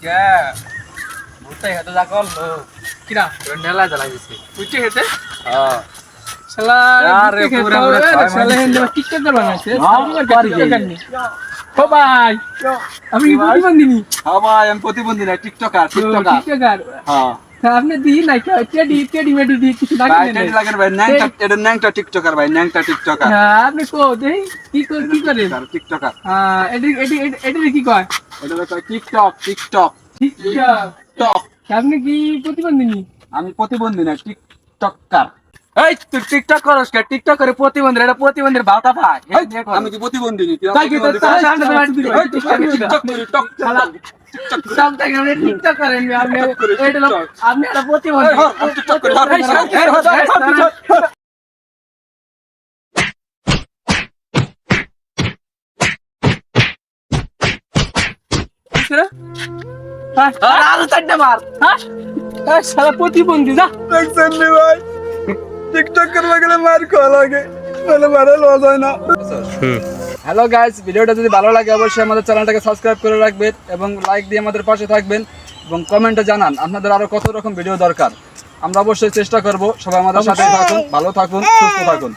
কে ভূতে হেঁটে যা করল কিরা নেলা জ্বালা গেছে বুঝতে খেতে হ্যাঁ শালা আরে বুঝতে খেতে পুরা হবে, পুরা ছয় শালা মাস হেন্দে ছিল। টিকটকার বানাইছে হ্যাঁ, আমার পারি টিকটকার কি? নেই। ও ভাই আমি প্রতিবন্ধী হ্যাঁ ভাই আমি প্রতিবন্ধী না টিকটকার টিকটকার টিকটকার হ্যাঁ আপনি দিই নাই কেডি কেডি মেডি দি কিছু ভাই লাগে টেডি লাগেন ভাই ন্যাংটা এটা ন্যাংটা টিকটকার ভাই ন্যাংটা টিকটকার হ্যাঁ আপনি কো দেই কি কর কি করে টিকটকার হ্যাঁ এডি এডি এডি কি কয় এটা হলো টিকটক টিকটক টিকটক টক আপনি কি আমি প্রতিবন্ধী না টিকটকার এই তুই টিকটক করস কে টিকটক করে প্রতিবন্ধী এটা প্রতিবন্ধীর ভাতা ভাই আমি কি প্রতিবন্ধী তাই কি তোর তার সামনে মার দিল আমি টিকটক করি শালা সব থেকে আপনি টিকটক করেন আপনি এটা আপনি একটা প্রতিবন্ধী টিকটক করি এই, শালা, এই, শালা, হ্যাঁ, আরও চারটা মার। হ্যাঁ, প্রতিবন্ধী যা। দেখছেন ভাই? টিকটক গেলে মার খাওয়া লাগে নাহলে মারা লস হয় না। হ্যালো গাইস ভিডিওটা যদি ভালো লাগে অবশ্যই আমাদের চ্যানেলটাকে সাবস্ক্রাইব করে রাখবেন এবং লাইক দিয়ে আমাদের পাশে থাকবেন এবং কমেন্টে জানান আপনাদের আরও কত রকম ভিডিও দরকার। আমরা অবশ্যই চেষ্টা করব সবাই আমাদের সাথে থাকুন ভালো থাকুন সুস্থ থাকুন।